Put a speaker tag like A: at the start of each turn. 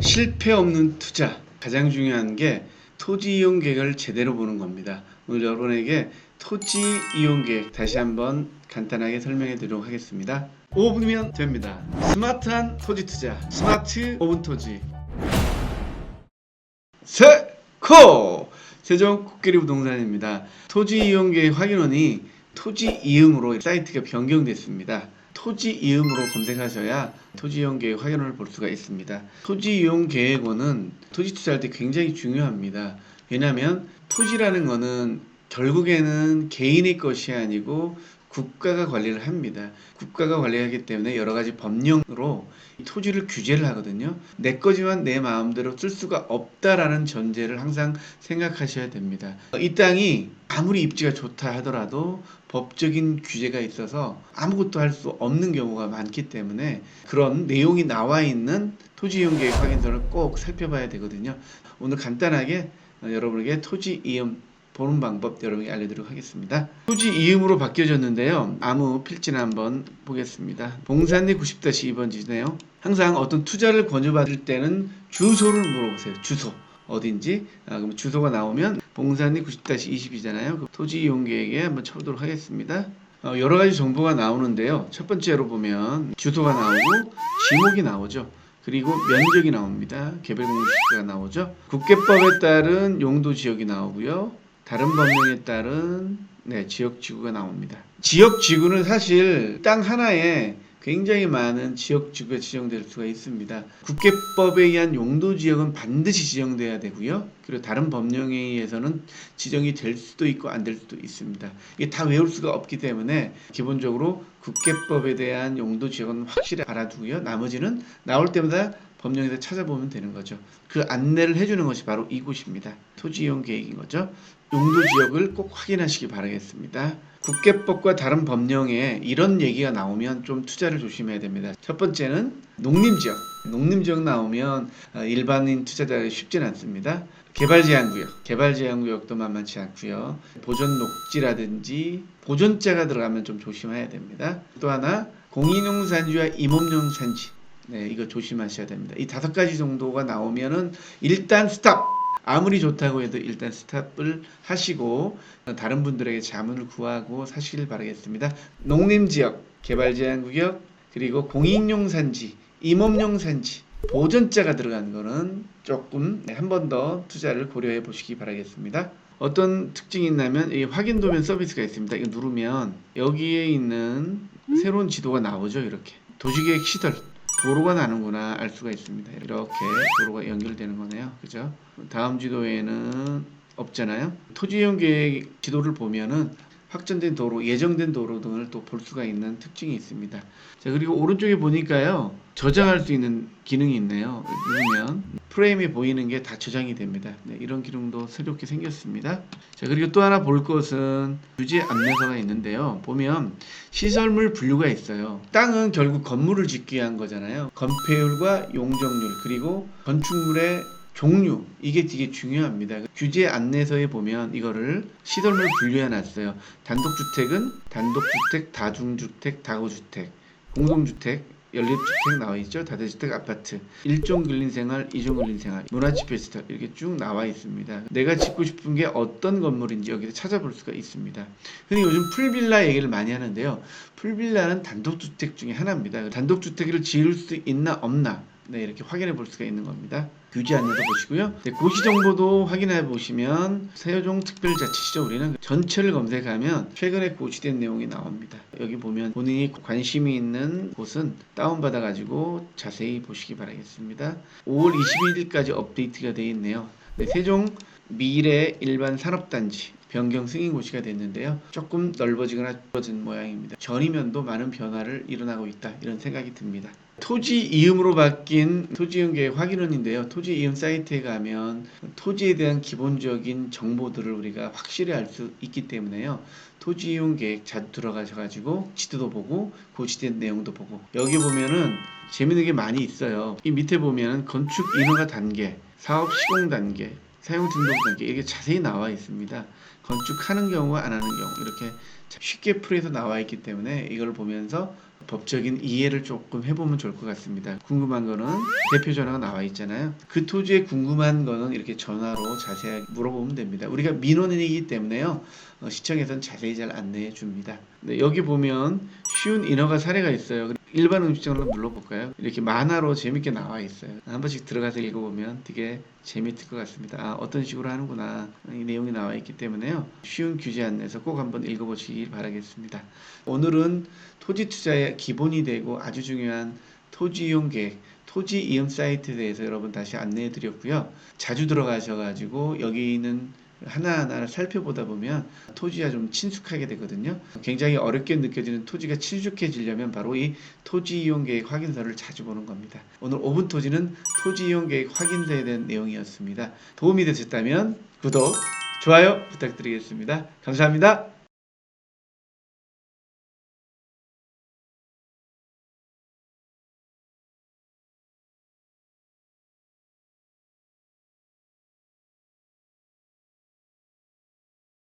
A: 실패 없는 투자 가장 중요한 게 토지 이용 계획을 제대로 보는 겁니다. 오늘 여러분에게 토지 이용 계획 다시 한번 간단하게 설명해 드리도록 하겠습니다. 5분이면 됩니다. 스마트한 토지 투자, 스마트 5분 토지. 세코 세종 코끼리 부동산입니다. 토지 이용 계획 확인원이 토지 이음으로 사이트가 변경됐습니다. 토지 이음으로 검색하셔야 토지 이용 계획 확인을 볼 수가 있습니다. 토지 이용 계획원은 토지 투자할 때 굉장히 중요합니다. 왜냐하면 토지라는 거는 결국에는 개인의 것이 아니고 국가가 관리를 합니다. 국가가 관리하기 때문에 여러 가지 법령으로 이 토지를 규제를 하거든요. 내 거지만 내 마음대로 쓸 수가 없다라는 전제를 항상 생각하셔야 됩니다. 이 땅이 아무리 입지가 좋다 하더라도 법적인 규제가 있어서 아무것도 할 수 없는 경우가 많기 때문에 그런 내용이 나와 있는 토지 이용 계획 확인서를 꼭 살펴봐야 되거든요. 오늘 간단하게 어, 여러분에게 토지 이용 보는 방법 여러분에게 알려드리도록 하겠습니다. 토지 이음으로 바뀌어졌는데요. 아무 필지나 한번 보겠습니다. 봉산리 90-2번지네요. 항상 어떤 투자를 권유받을 때는 주소를 물어보세요. 주소. 어딘지 아, 그럼 주소가 나오면 봉산리 90-20이잖아요. 그 토지 이용 계획에 한번 쳐보도록 하겠습니다. 어, 여러 가지 정보가 나오는데요. 첫 번째로 보면 주소가 나오고 지목이 나오죠. 그리고 면적이 나옵니다. 개별 공시가 나오죠. 국계법에 따른 용도 지역이 나오고요. 다른 법령에 따른 네, 지역 지구가 나옵니다. 지역 지구는 사실 땅 하나에 굉장히 많은 지역 지구가 지정될 수가 있습니다. 국계법에 의한 용도 지역은 반드시 지정돼야 되고요. 그리고 다른 법령에 의해서는 지정이 될 수도 있고 안 될 수도 있습니다. 이게 다 외울 수가 없기 때문에 기본적으로 국계법에 대한 용도 지역은 확실히 알아두고요. 나머지는 나올 때마다 법령에서 찾아보면 되는 거죠. 그 안내를 해주는 것이 바로 이곳입니다. 토지 이용 계획인 거죠. 용도 지역을 꼭 확인하시기 바라겠습니다. 국계법과 다른 법령에 이런 얘기가 나오면 좀 투자를 조심해야 됩니다. 첫 번째는 농림지역. 농림지역 나오면 어, 일반인 투자자가 쉽지는 않습니다. 개발제한구역. 개발제한구역도 만만치 않고요. 보존 녹지라든지 보존자가 들어가면 좀 조심해야 됩니다. 또 하나 공인용 산지와 임업용 산지. 네, 이거 조심하셔야 됩니다. 이 다섯 가지 정도가 나오면은 일단 스탑. 아무리 좋다고 해도 일단 스탑을 하시고 다른 분들에게 자문을 구하고 사시길 바라겠습니다. 농림지역, 개발제한구역, 그리고 공인용 산지, 임업용 산지, 보전자가 들어간 거는 조금 한 번 더 투자를 고려해 보시기 바라겠습니다. 어떤 특징이 있냐면 이 확인 도면 서비스가 있습니다. 이거 누르면 여기에 있는 새로운 지도가 나오죠. 이렇게 도시계획 시설 도로가 나는구나 알 수가 있습니다. 이렇게 도로가 연결되는 거네요. 그죠? 다음 지도에는 없잖아요. 토지 이용 계획 지도를 보면은 확정된 도로, 예정된 도로 등을 또 볼 수가 있는 특징이 있습니다. 자, 그리고 오른쪽에 보니까요. 저장할 수 있는 기능이 있네요. 누르면 프레임이 보이는 게 다 저장이 됩니다. 네, 이런 기능도 새롭게 생겼습니다. 자, 그리고 또 하나 볼 것은 규제 안내서가 있는데요. 보면 시설물 분류가 있어요. 땅은 결국 건물을 짓기 위한 거잖아요. 건폐율과 용적률 그리고 건축물의 종류 이게 되게 중요합니다. 규제 안내서에 보면 이거를 시설물 분류해 놨어요. 단독주택은 단독주택, 다중주택, 다거주택, 공동주택, 연립주택 나와 있죠. 다대주택 아파트, 일종 근린생활, 이종 근린생활, 문화집회시설 이렇게 쭉 나와 있습니다. 내가 짓고 싶은 게 어떤 건물인지 여기서 찾아볼 수가 있습니다. 근데 요즘 풀빌라 얘기를 많이 하는데요. 풀빌라는 단독주택 중에 하나입니다. 단독주택을 지을 수 있나 없나 네, 이렇게 확인해 볼 수가 있는 겁니다. 규제 안내도 보시고요. 네, 고시 정보도 확인해 보시면 세종 특별자치시죠. 우리는 전체를 검색하면 최근에 고시된 내용이 나옵니다. 여기 보면 본인이 관심이 있는 곳은 다운받아 가지고 자세히 보시기 바라겠습니다. 5월 21일까지 업데이트가 되어 있네요. 네, 세종 미래 일반 산업단지 변경 승인 고시가 됐는데요. 조금 넓어지거나 줄어진 모양입니다. 전이면도 많은 변화를 일어나고 있다 이런 생각이 듭니다. 토지 이음으로 바뀐 토지 이음 계획 확인원인데요. 토지 이음 사이트에 가면 토지에 대한 기본적인 정보들을 우리가 확실히 알 수 있기 때문에요. 토지 이용 계획 자주 들어가셔가지고 지도도 보고 고지된 내용도 보고 여기 보면은 재밌는 게 많이 있어요. 이 밑에 보면은 건축 인허가 단계, 사업 시공 단계, 사용 등록 단계 이렇게 자세히 나와 있습니다. 건축하는 경우와 안 하는 경우 이렇게 쉽게 풀이해서 나와 있기 때문에 이걸 보면서 법적인 이해를 조금 해보면 좋을 것 같습니다. 궁금한 거는 대표 전화가 나와 있잖아요. 그 토지에 궁금한 거는 이렇게 전화로 자세하게 물어보면 됩니다. 우리가 민원인이기 때문에요. 어, 시청에서는 자세히 잘 안내해 줍니다. 네, 여기 보면 쉬운 인허가 사례가 있어요. 일반 음식점으로 눌러볼까요? 이렇게 만화로 재밌게 나와 있어요. 한 번씩 들어가서 읽어보면 되게 재밌을 것 같습니다. 아, 어떤 식으로 하는구나. 이 내용이 나와 있기 때문에요. 쉬운 규제 안내서 꼭 한번 읽어보시길 바라겠습니다. 오늘은 토지 투자의 기본이 되고 아주 중요한 토지 이용 계획, 토지 이음 사이트에 대해서 여러분 다시 안내해 드렸고요. 자주 들어가셔가지고 여기 있는 하나하나를 살펴보다 보면 토지와 좀 친숙하게 되거든요. 굉장히 어렵게 느껴지는 토지가 친숙해지려면 바로 이 토지 이용 계획 확인서를 자주 보는 겁니다. 오늘 5분 토지는 토지 이용 계획 확인서에 대한 내용이었습니다. 도움이 되셨다면 구독, 좋아요 부탁드리겠습니다. 감사합니다.